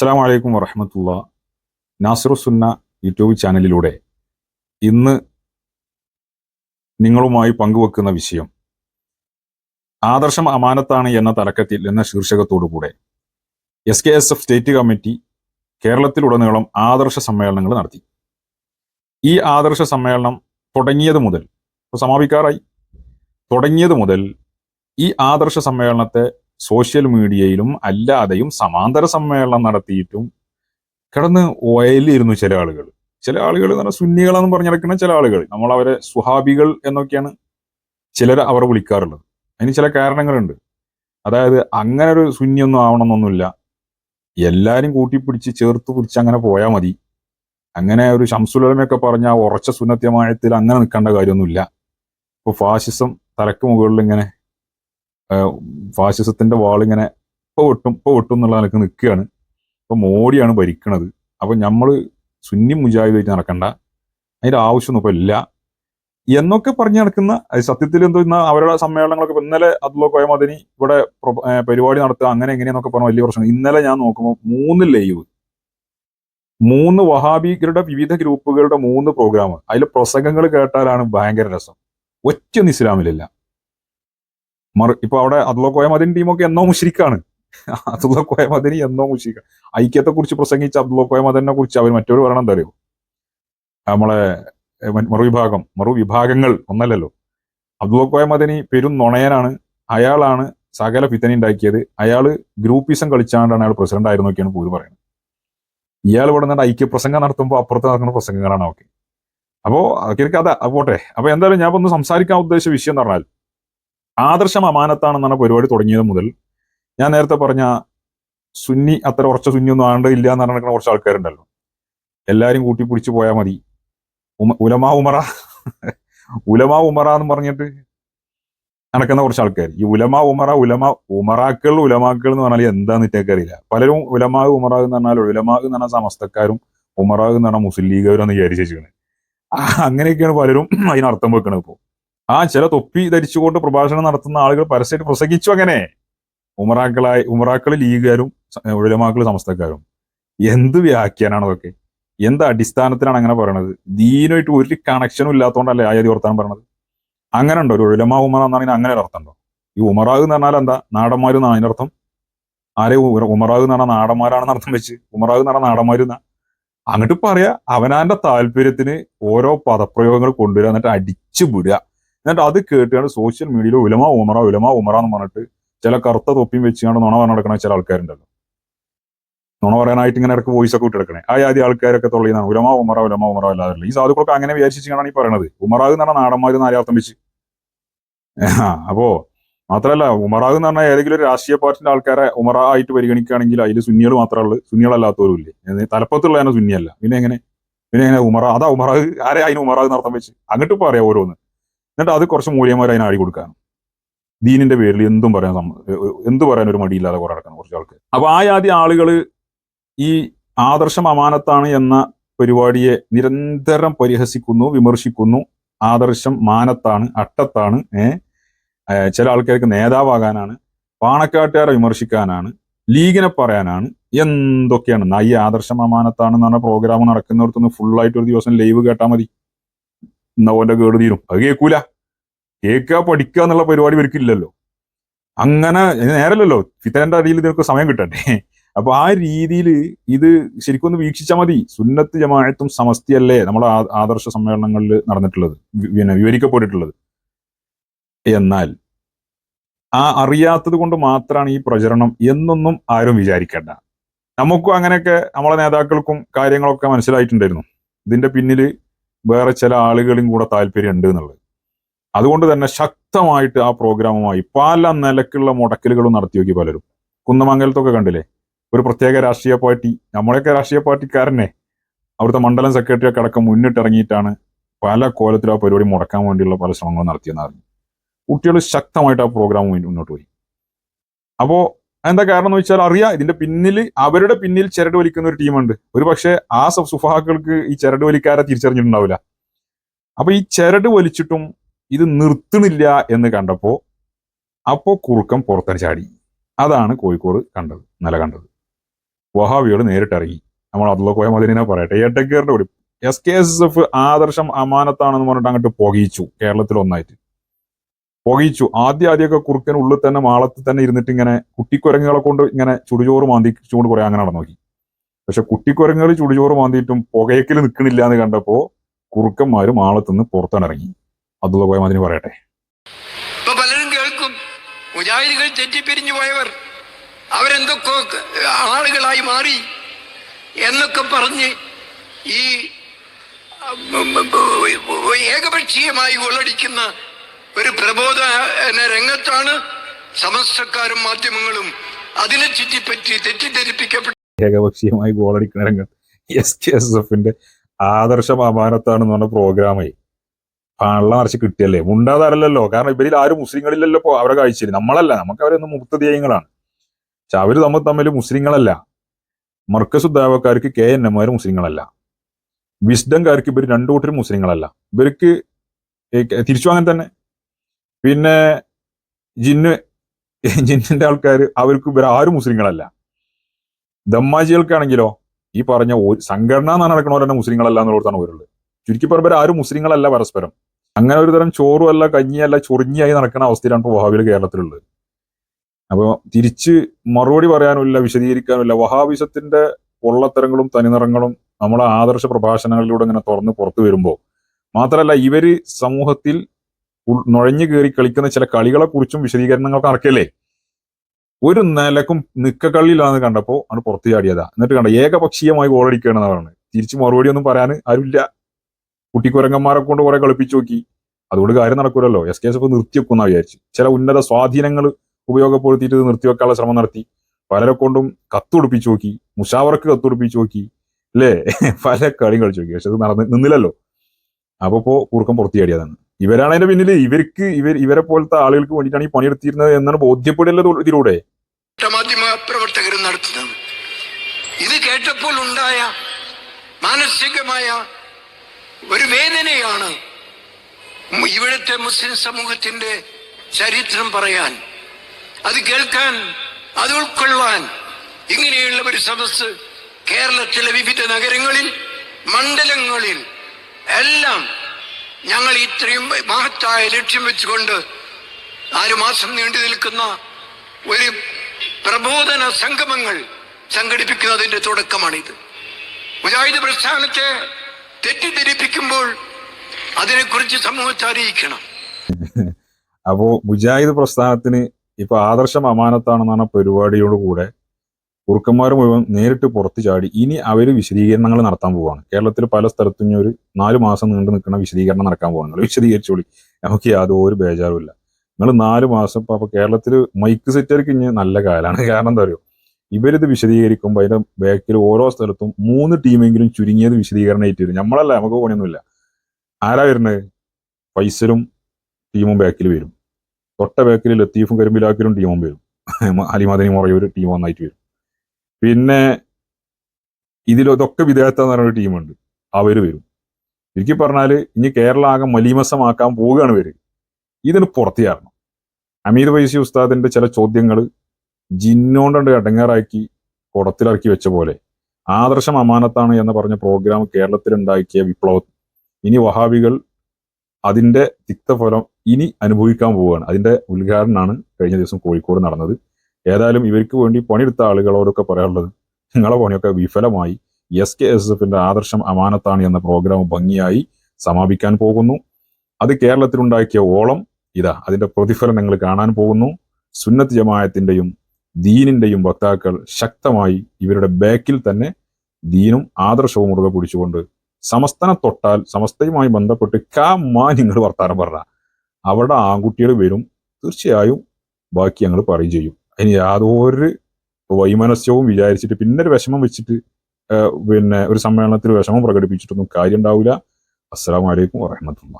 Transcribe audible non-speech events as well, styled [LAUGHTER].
അസ്സാം വലൈക്കും വറഹമത്തുള്ള. നാസിറുസുന്ന യൂട്യൂബ് ചാനലിലൂടെ ഇന്ന് നിങ്ങളുമായി പങ്കുവെക്കുന്ന വിഷയം ആദർശം അമാനത്താണ് എന്ന തലക്കത്തിൽ എന്ന ശീർഷകത്തോടുകൂടെ S K S F state committee കേരളത്തിലുടനീളം ആദർശ സമ്മേളനങ്ങൾ നടത്തി. ഈ ആദർശ സമ്മേളനം തുടങ്ങിയത് മുതൽ സമാപിക്കാറായി. തുടങ്ങിയത് മുതൽ ഈ ആദർശ സമ്മേളനത്തെ സോഷ്യൽ മീഡിയയിലും അല്ലാതെയും സമാന്തര സമ്മേളനം നടത്തിയിട്ടും കിടന്ന് ഓയലിരുന്നു ചില ആളുകൾ. ചില ആളുകൾ എന്ന് പറഞ്ഞാൽ സുന്നികളെന്ന് പറഞ്ഞു നടക്കുന്ന ചില ആളുകൾ. നമ്മൾ അവരെ സുഹാബികൾ എന്നൊക്കെയാണ് ചിലർ അവർ വിളിക്കാറുള്ളത്. അതിന് ചില കാരണങ്ങളുണ്ട്. അതായത് അങ്ങനെ ഒരു സുന്നിയൊന്നും ആവണമെന്നൊന്നുമില്ല. എല്ലാവരും കൂട്ടിപ്പിടിച്ച് ചേർത്ത് പിടിച്ച് അങ്ങനെ പോയാൽ മതി. അങ്ങനെ ഒരു ശംസുലമയൊക്കെ പറഞ്ഞ ഉറച്ച സുന്നത്യമായത്തിൽ അങ്ങനെ നിൽക്കേണ്ട കാര്യമൊന്നുമില്ല. ഇപ്പൊ ഫാസിസം തലക്ക് മുകളിൽ ഇങ്ങനെ ഫാഷിസത്തിന്റെ വാളിങ്ങനെ ഇപ്പൊ വെട്ടും ഇപ്പൊ വെട്ടും എന്നുള്ള നിലയ്ക്ക് നിൽക്കുകയാണ്. ഇപ്പൊ മോഡിയാണ് ഭരിക്കണത്. അപ്പൊ നമ്മൾ സുന്നി മുജാഹിദായിട്ട് നടക്കണ്ട. അതിന്റെ ആവശ്യമൊന്നും ഇപ്പൊ ഇല്ല. എന്നൊക്കെ പറഞ്ഞു നടക്കുന്ന സത്യത്തിൽ എന്തോ ഇന്ന് അവരുടെ സമ്മേളനങ്ങളൊക്കെ ഇന്നലെ അതിലോ കോയ മദനി ഇവിടെ പരിപാടി നടത്തുക അങ്ങനെ എങ്ങനെയെന്നൊക്കെ പറഞ്ഞ വലിയ പ്രശ്നം ഇന്നലെ ഞാൻ നോക്കുമ്പോൾ മൂന്ന് ലൈവ്. മൂന്ന് വഹാബികളുടെ വിവിധ ഗ്രൂപ്പുകളുടെ മൂന്ന് പ്രോഗ്രാം അതിലെ പ്രസംഗങ്ങൾ കേട്ടാലാണ് ഭയങ്കര രസം. ഒറ്റ ഒറ്റയൊന്നും ഇസ്ലാമിലില്ല. മറു ഇപ്പൊ അവിടെ അതുള്ള കോയ മദിനി ടീമൊക്കെ എന്നോ മുഷിരിക്കാണ്. [LAUGHS] അതുള്ള കോയ മദിനി എന്നോ മുഷിരിക്ക ഐക്യത്തെ കുറിച്ച് പ്രസംഗിച്ച അബ്ദുള്ള കോയ മദനെ കുറിച്ച് അവർ മറ്റൊരു പറയണം എന്താ അറിയോ? നമ്മളെ മറുവിഭാഗം മറുവിഭാഗങ്ങൾ ഒന്നല്ലല്ലോ. അബ്ദുള്ള കോയ മദനി പെരും നുണയനാണ്. അയാളാണ് സകല ഫിത്തനി ഉണ്ടാക്കിയത്. അയാൾ ഗ്രൂപ്പിസം കളിച്ചാണ്ടാണ് അയാൾ പ്രസിഡന്റ് ആയിരുന്നൊക്കെയാണ് പൂര് പറയുന്നത് ഇയാൾ ഇവിടെ നിന്ന് ഐക്യ പ്രസംഗം നടത്തുമ്പോൾ അപ്പുറത്ത് നടക്കുന്ന പ്രസംഗങ്ങളാണ് ഓക്കെ അപ്പോ അതൊക്കെ അപ്പോട്ടെ അത് പോട്ടെ. അപ്പൊ എന്തായാലും ഞാൻ ഒന്ന് സംസാരിക്കാൻ ഉദ്ദേശിച്ച വിഷയം എന്ന് പറഞ്ഞാൽ ആദർശം അമാനത്താണെന്നാണ് പരിപാടി തുടങ്ങിയത് മുതൽ ഞാൻ നേരത്തെ പറഞ്ഞ സുന്നി അത്ര ഉറച്ച സുന്നി ഒന്നും ആണ്ട് ഇല്ല എന്ന് പറഞ്ഞിരിക്കുന്ന കുറച്ച് ആൾക്കാരുണ്ടല്ലോ എല്ലാരും കൂട്ടിപ്പിടിച്ച് പോയാൽ മതി. ഉലമാ ഉമറ ഉലമാ ഉമറ എന്ന് പറഞ്ഞിട്ട് നടക്കുന്ന കുറച്ച് ആൾക്കാർ ഈ ഉലമാ ഉമറ ഉലമ ഉമറാക്കൾ ഉലമാക്കൾ എന്ന് പറഞ്ഞാൽ എന്താന്ന് ഇറ്റേക്കറിയില്ല പലരും ഉലമാ ഉമറ എന്ന് പറഞ്ഞാൽ ഉലമാ എന്ന് പറഞ്ഞാൽ സമസ്തക്കാരും ഉമറ എന്ന് പറഞ്ഞാൽ മുസ്ലിം ലീഗുകാരും എന്ന് വിചാരിച്ചു അങ്ങനെയൊക്കെയാണ് പലരും അതിനർത്ഥം വെക്കണത് ഇപ്പോൾ ആ ചില തൊപ്പി ധരിച്ചുകൊണ്ട് പ്രഭാഷണം നടത്തുന്ന ആളുകൾ പരസ്യമായിട്ട് പ്രസംഗിച്ചു അങ്ങനെ. ഉമറാക്കളായി ഉമറാക്കൾ ലീഗുകാരും ഉഴലമാക്കൾ സമസ്തക്കാരും. എന്ത് വ്യാഖ്യാനാണ് അതൊക്കെ? എന്ത് അടിസ്ഥാനത്തിലാണ് അങ്ങനെ പറയണത്? ദീനുമായിട്ട് ഒരു കണക്ഷനും ഇല്ലാത്തതുകൊണ്ടല്ലേ ആയതി വർത്താനം പറയണത്? അങ്ങനെ ഉണ്ടോ? ഒരു ഉലമ ഉമറ എന്നാണെങ്കിൽ അങ്ങനെ ഒരു അർത്ഥം ഉണ്ടോ? ഈ ഉമറാഗ് എന്ന് പറഞ്ഞാൽ എന്താ? നാടന്മാർ എന്നാണ് അർത്ഥം? ആരെ ഉമറാഗ് എന്ന് പറഞ്ഞാൽ നാടന്മാരാണെന്ന് അർത്ഥം വെച്ച്. ഉമറാഗ് എന്ന് പറഞ്ഞാൽ നാടന്മാരെന്നാ അങ്ങോട്ട് പറയാ അവനാന്റെ താല്പര്യത്തിന് ഓരോ പദപ്രയോഗങ്ങൾ കൊണ്ടുവരിക എന്നിട്ട് അടിച്ചു വിടുക എന്നിട്ട് അത് കേട്ടുകൊണ്ട് സോഷ്യൽ മീഡിയയിൽ ഉലമ ഉമറ ഉലമ ഉമറ എന്ന് പറഞ്ഞിട്ട് ചില കറുത്ത തൊപ്പിയും വെച്ചുകൊണ്ട് നുണ പറഞ്ഞു നടക്കണ ചില ആൾക്കാരുണ്ടല്ലോ. നുണ പറയാനായിട്ട് ഇങ്ങനെ ഇടയ്ക്ക് വോയിസ് ഒക്കെ ഇട്ടെടുക്കണേ ആ ആദ്യ ആൾക്കാരൊക്കെ തൊള്ളിയതാണ് ഉലമ ഉമറ ഉലമ ഉമറ അല്ലാതെ. ഈ സാധുക്കളൊക്കെ അങ്ങനെ വിചാരിച്ചിട്ടാണ് ഈ പറയണത്. ഉമറാഗ് എന്ന് പറഞ്ഞാൽ നാടന്മാര് നാലാർത്ഥം വെച്ച്. അപ്പോ മാത്രല്ല ഉമറാഗ് എന്ന് പറഞ്ഞാൽ ഏതെങ്കിലും ഒരു രാഷ്ട്രീയ പാർട്ടിന്റെ ആൾക്കാരെ ഉമറ ആയിട്ട് പരിഗണിക്കുകയാണെങ്കിൽ അതിൽ സുന്നികൾ മാത്രമേ ഉള്ളൂ. സുന്നികളല്ലാത്തവരും ഇല്ലേ? തലപ്പത്തുള്ള തന്നെ സുന്നിയല്ല. പിന്നെ എങ്ങനെ? പിന്നെ എങ്ങനെ? ഉമറ അതാ ഉമറാഗ് ആരെ അതിന് എന്ന് അർത്ഥം വെച്ച്? അങ്ങോട്ട് പറയാം ഓരോന്ന്. എന്നിട്ട് അത് കുറച്ച് മൂല്യന്മാർ അതിന് ആടി കൊടുക്കാനും. ദീനിന്റെ പേരിൽ എന്തും പറയാൻ എന്തു പറയാൻ ഒരു മടിയില്ലാതെ കുറെ നടക്കണം കുറച്ച് ആൾക്ക് അപ്പൊ ആ ആദ്യ ആളുകൾ ഈ ആദർശം അമാനത്താണ് എന്ന പരിപാടിയെ നിരന്തരം പരിഹസിക്കുന്നു വിമർശിക്കുന്നു. ആദർശം മാനത്താണ് അട്ടത്താണ് ഏഹ് ചില ആൾക്കാർക്ക് നേതാവാകാനാണ് പാണക്കാട്ടുകാരെ വിമർശിക്കാനാണ് ലീഗിനെ പറയാനാണ് എന്തൊക്കെയാണ്? എന്നാ ഈ ആദർശം അമാനത്താണെന്ന് പറഞ്ഞ പ്രോഗ്രാം നടക്കുന്നിടത്തുനിന്ന് ഫുള്ളായിട്ട് ഒരു ദിവസം ലൈവ് കേട്ടാൽ മതി. എന്നാ ഓന്റെ കേട് തീരും. അത് കേൾക്കൂല കേൾക്കുക പഠിക്കുക എന്നുള്ള പരിപാടി ഇവർക്കില്ലല്ലോ. അങ്ങനെ നേരല്ലല്ലോ. ഫിത്തന്റെ അടിയിൽ ഇതിനൊക്കെ സമയം കിട്ടട്ടെ. അപ്പൊ ആ രീതിയിൽ ഇത് ശരിക്കും ഒന്ന് വീക്ഷിച്ചാൽ മതി. സുന്നത്ത് ജമായത്തും സമസ്തിയല്ലേ നമ്മുടെ ആദർശ സമ്മേളനങ്ങളിൽ നടന്നിട്ടുള്ളത്. പിന്നെ വിവരിക്കപ്പെട്ടിട്ടുള്ളത്. എന്നാൽ ആ അറിയാത്തത് കൊണ്ട് മാത്രമാണ് ഈ പ്രചരണം എന്നൊന്നും ആരും വിചാരിക്കേണ്ട. നമുക്കും അങ്ങനെയൊക്കെ നമ്മളെ നേതാക്കൾക്കും കാര്യങ്ങളൊക്കെ മനസ്സിലായിട്ടുണ്ടായിരുന്നു. ഇതിന്റെ പിന്നിൽ വേറെ ചില ആളുകളും കൂടെ താല്പര്യം ഉണ്ട് എന്നുള്ളത്. അതുകൊണ്ട് തന്നെ ശക്തമായിട്ട് ആ പ്രോഗ്രാമുമായി പല നിലക്കുള്ള മുടക്കലുകളും നടത്തി നോക്കി പലരും. കുന്നമംഗലത്തൊക്കെ കണ്ടില്ലേ? ഒരു പ്രത്യേക രാഷ്ട്രീയ പാർട്ടി നമ്മളെയൊക്കെ രാഷ്ട്രീയ പാർട്ടിക്കാരനെ. അവിടുത്തെ മണ്ഡലം സെക്രട്ടറി ഒക്കെ അടക്കം മുന്നിട്ടിറങ്ങിയിട്ടാണ് പല കോലത്തിലും ആ പരിപാടി മുടക്കാൻ വേണ്ടിയുള്ള പല ശ്രമങ്ങളും നടത്തിയെന്ന് കുട്ടികൾ ശക്തമായിട്ട് ആ പ്രോഗ്രാം മുന്നോട്ട് പോയി. അപ്പോ എന്താ കാരണം എന്ന് വെച്ചാൽ അറിയാം ഇതിന്റെ പിന്നിൽ അവരുടെ പിന്നിൽ ചിരട് വലിക്കുന്ന ഒരു ടീമുണ്ട്. ഒരു പക്ഷേ ആ സുഫാക്കൾക്ക് ഈ ചിരട് വലിക്കാരെ തിരിച്ചറിഞ്ഞിട്ടുണ്ടാവില്ല. അപ്പൊ ഈ ചിരട് വലിച്ചിട്ടും ഇത് നിർത്തുന്നില്ല എന്ന് കണ്ടപ്പോ അപ്പോ കുറുക്കം പുറത്തടി ചാടി. അതാണ് കോഴിക്കോട് കണ്ടത് നില കണ്ടത്. വഹാവിയോട് നേരിട്ടിറങ്ങി നമ്മൾ അതുള്ള കോയ മതിനെ പറയട്ടെ. എട്ടക്കേറിന്റെ കൂടി. എസ് കെ എസ് എഫ് ആദർശം അമാനത്താണെന്ന് പറഞ്ഞിട്ട് അങ്ങോട്ട് പുകയിച്ചു. കേരളത്തിൽ ഒന്നായിട്ട്. പുകയിച്ചു. ആദ്യം ആദ്യമൊക്കെ കുറുക്കൻ ഉള്ളിൽ തന്നെ മാളത്തിൽ തന്നെ ഇരുന്നിട്ട് ഇങ്ങനെ കുട്ടിക്കുരങ്ങുകളെ കൊണ്ട് ഇങ്ങനെ ചുടുചോറ് മാന്തിച്ചുകൊണ്ട് കുറെ അങ്ങനെ നടന്നു നോക്കി. പക്ഷെ കുട്ടിക്കുരങ്ങുകൾ ചുടുചോറ് മാന്തിയിട്ടും പുകയക്കിൽ നിൽക്കണില്ല എന്ന് കണ്ടപ്പോ കുറുക്കന്മാര് മാളത്തുനിന്ന് പുറത്തിറങ്ങി അതുള്ള പോയ മാതിരി പറയട്ടെ. പലരും കേൾക്കും. തെറ്റിപ്പിരിഞ്ഞു പോയവർ. അവരെന്തൊക്കെ ആളുകളായി മാറി എന്നൊക്കെ പറഞ്ഞ് ഈ ഏകപക്ഷീയമായി കൊള്ളടിക്കുന്ന ഒരു പ്രബോധ രംഗത്താണ് സമസ്തക്കാരും മാധ്യമങ്ങളും അതിനെ ചുറ്റിപ്പറ്റി തെറ്റിദ്ധരിപ്പിക്കപ്പെട്ട ഏകപക്ഷീയമായി ഗോളടിക്കുന്ന രംഗം. എസ് കെ എസ് എഫിന്റെ ആദർശ അമാനത്താണെന്ന് പറഞ്ഞ പ്രോഗ്രാമേ പള്ള നിറച്ച് കിട്ടിയല്ലേ? മുണ്ടാതാരല്ലോ കാരണം ഇവരിൽ ആരും മുസ്ലിങ്ങളില്ലല്ലോ ഇപ്പോൾ അവരെ കാഴ്ചയിൽ. നമ്മളല്ല. നമുക്ക് അവരൊന്നും മുക്തദേയങ്ങളാണ് പക്ഷെ അവർ തമ്മിൽ തമ്മിൽ മുസ്ലിങ്ങളല്ല. മർക്കസുദ്ധാവക്കാർക്ക് കെ എൻ എമാര് മുസ്ലിങ്ങളല്ല. വിസ്ഡംകാർക്ക് ഇവർ രണ്ടു കൂട്ടരും മുസ്ലിങ്ങളല്ല. ഇവർക്ക് തിരിച്ചു അങ്ങനെ തന്നെ പിന്നെ ജിന്ന് ജിന്നിന്റെ ആൾക്കാർ അവർക്ക് ഇവർ ആരും മുസ്ലിങ്ങളല്ല. ദമ്മാജികൾക്കാണെങ്കിലോ ഈ പറഞ്ഞ ഒരു സംഘടന എന്നാണ് നടക്കണവർ തന്നെ മുസ്ലിങ്ങളല്ല എന്നുള്ളതാണ് ഓരോ ചുരുക്കി പറയുമ്പോൾ ആരും മുസ്ലിങ്ങളല്ല പരസ്പരം. അങ്ങനെ ഒരു തരം ചോറുമല്ല കഞ്ഞിയല്ല ചൊറിഞ്ഞായി നടക്കുന്ന അവസ്ഥയിലാണ് ഇപ്പോൾ വഹാബികൾ കേരളത്തിലുള്ളത്. അപ്പോൾ തിരിച്ച് മറുപടി പറയാനുമില്ല വിശദീകരിക്കാനുമില്ല. വഹാബിസത്തിന്റെ പൊള്ളത്തരങ്ങളും തനിനിറങ്ങളും നമ്മളെ ആദർശ പ്രഭാഷണങ്ങളിലൂടെ ഇങ്ങനെ തുറന്ന് പുറത്തു വരുമ്പോൾ മാത്രമല്ല ഇവർ സമൂഹത്തിൽ നുഴഞ്ഞു കയറി കളിക്കുന്ന ചില കളികളെ കുറിച്ചും വിശദീകരണങ്ങൾക്ക് നടക്കല്ലേ? ഒരു നിലക്കും നിക്കക്കള്ളിയിലാന്ന് കണ്ടപ്പോ ആണ് പുറത്തു ചാടിയതാ. എന്നിട്ട് കണ്ട ഏകപക്ഷീയമായി ഗോളടിക്കുകയാണെന്ന് പറഞ്ഞത് തിരിച്ച് മറുപടി ഒന്നും പറയാൻ ആരുമില്ല. കുട്ടിക്കുരങ്ങന്മാരെ കൊണ്ട് കുറെ കളിപ്പിച്ചു നോക്കി. അതുകൊണ്ട് കാര്യം നടക്കൂലല്ലോ. എസ് കെ എസ് എഫ് നിർത്തിവെക്കുന്ന വിചാരിച്ചു. ചില ഉന്നത സ്വാധീനങ്ങൾ ഉപയോഗപ്പെടുത്തിയിട്ട് ഇത് നിർത്തിവെക്കാനുള്ള ശ്രമം നടത്തി. പലരെ കൊണ്ടും കത്തുപിടിപ്പിച്ചു നോക്കി. മുഷാവർക്ക് കത്തുപിടിപ്പിച്ചു നോക്കി. അല്ലേ? പല കളിയും കളിച്ചു നോക്കി. പക്ഷെ അത് നടന്ന് നിന്നില്ലല്ലോ. അപ്പൊ ഇപ്പോ കുറുക്കം പുറത്തു ചാടിയതാണ്. ഇവരാണ് അതിന്റെ പിന്നിൽ ഇവർക്ക് ഇവർ ഇവരെ പോലത്തെ ആളുകൾക്ക് വേണ്ടിയിട്ടാണ് ഈ പണിയെടുത്തിരുന്നത് എന്നാണ് ബോധ്യപ്പെടല്ലോ ഇതിലൂടെ. മാധ്യമ പ്രവർത്തകരും നടത്തുന്നത്. ഇത് കേട്ടപ്പോൾ ഉണ്ടായ മാനസികമായ ഒരു വേദനയാണ് ഇവിടുത്തെ മുസ്ലിം സമൂഹത്തിന്റെ ചരിത്രം പറയാൻ അത് കേൾക്കാൻ അത് ഉൾക്കൊള്ളാൻ ഇങ്ങനെയുള്ള ഒരു സദസ് കേരളത്തിലെ വിവിധ നഗരങ്ങളിൽ മണ്ഡലങ്ങളിൽ എല്ലാം ഞങ്ങൾ ഇത്രയും മഹത്തായ ലക്ഷ്യം വെച്ചുകൊണ്ട് ആറു മാസം നീണ്ടു നിൽക്കുന്ന ഒരു പ്രബോധന സംഗമങ്ങൾ സംഘടിപ്പിക്കുന്നതിന്റെ തുടക്കമാണിത്. മുജാഹിദ് പ്രസ്ഥാനത്തെ തെറ്റിദ്ധരിപ്പിക്കുമ്പോൾ അതിനെക്കുറിച്ച് സമൂഹത്തെ അറിയിക്കണം. [LAUGHS] അപ്പോ മുജാഹിദ് പ്രസ്ഥാനത്തിന് ഇപ്പൊ ആദർശം അമാനത്താണെന്നാണ് പരിപാടിയോട് കൂടെ കുറുക്കന്മാർ മുഴുവൻ നേരിട്ട് പുറത്തു ചാടി. ഇനി അവർ വിശദീകരണങ്ങൾ നടത്താൻ പോവാണ്. കേരളത്തിൽ പല സ്ഥലത്തും ഇനി ഒരു നാല് മാസം നീണ്ടു നിൽക്കുന്ന വിശദീകരണം നടക്കാൻ പോവാണ്. നിങ്ങൾ വിശദീകരിച്ചോളി നമുക്ക് യാതൊരു ബേജാറുമില്ല നിങ്ങൾ നാല് മാസം ഇപ്പൊ അപ്പൊ കേരളത്തിൽ മൈക്ക് സെറ്റർക്ക് ഇനി നല്ല കാലാണ്. കാരണം എന്താ പറയുക ഇവരിത് വിശദീകരിക്കുമ്പോൾ അതിന്റെ ബാക്കിൽ ഓരോ സ്ഥലത്തും മൂന്ന് ടീമെങ്കിലും ചുരുങ്ങിയത് വിശദീകരണം വിശദീകരണമായിട്ട് വരും നമ്മളല്ല നമുക്ക് പണിയൊന്നുമില്ല. ആരാ വരുന്നത്? ഫൈസലും ടീമും ബാക്കിൽ വരും. തൊട്ട ബാക്കിൽ ലത്തീഫും കരിമ്പിലാക്കലും ടീമും വരും. [LAUGHS] അലിമദനി മുറയൊരു ടീം ഒന്നായിട്ട് വരും. പിന്നെ ഇതിൽ ഇതൊക്കെ വിദേഹത്തെന്ന് പറഞ്ഞൊരു ടീമുണ്ട് അവർ വരും. എനിക്ക് പറഞ്ഞാൽ ഇനി കേരള ആകെ മലീമസമാക്കാൻ പോവുകയാണ് വരും ഇതിന് പുറത്തു ചാടണം അമീർ വൈസി ഉസ്താദിന്റെ ചില ചോദ്യങ്ങൾ ജിന്നോണ്ടുണ്ട് അടങ്ങാറാക്കി കുടത്തിലിറക്കി വെച്ച പോലെ. ആദർശം അമാനത്താണ് എന്ന് പറഞ്ഞ പ്രോഗ്രാം കേരളത്തിൽ ഉണ്ടാക്കിയ വിപ്ലവം. ഇനി വഹാബികൾ അതിന്റെ തിക്തഫലം ഇനി അനുഭവിക്കാൻ പോവുകയാണ്. അതിന്റെ ഉദ്ഘാടനമാണ് കഴിഞ്ഞ ദിവസം കോഴിക്കോട് നടന്നത്. ഏതായാലും ഇവർക്ക് വേണ്ടി പണിയെടുത്ത ആളുകളോടൊക്കെ പറയാനുള്ളത് നിങ്ങളെ പണിയൊക്കെ വിഫലമായി എസ് കെ എസ് എഫിന്റെ ആദർശം അമാനത്താണ് എന്ന പ്രോഗ്രാം ഭംഗിയായി സമാപിക്കാൻ പോകുന്നു. അത് കേരളത്തിലുണ്ടാക്കിയ ഓളം ഇതാ അതിന്റെ പ്രതിഫലം നിങ്ങൾ കാണാൻ പോകുന്നു. സുന്നത്ത് ജമായത്തിന്റെയും ദീനിന്റെയും വക്താക്കൾ ശക്തമായി ഇവരുടെ ബാക്കിൽ തന്നെ ദീനും ആദർശവും മുറുകെ പിടിച്ചുകൊണ്ട് സമസ്തനെ തൊട്ടാൽ സമസ്തയുമായി ബന്ധപ്പെട്ട് കാമാ നിങ്ങൾ വർത്താനം പറഞ്ഞ അവിടെ ആൺകുട്ടികൾ വരും തീർച്ചയായും ബാക്കി ഞങ്ങൾ പറയും ചെയ്യും. അതിന് യാതൊരു വൈമനസ്യവും വിചാരിച്ചിട്ട് പിന്നെ ഒരു വിഷമം വെച്ചിട്ട് പിന്നെ ഒരു സമ്മേളനത്തിൽ വിഷമം പ്രകടിപ്പിച്ചിട്ടൊന്നും കാര്യം ഉണ്ടാവില്ല അസ്സാം വലൈക്കും വറഹമത്തുള്ള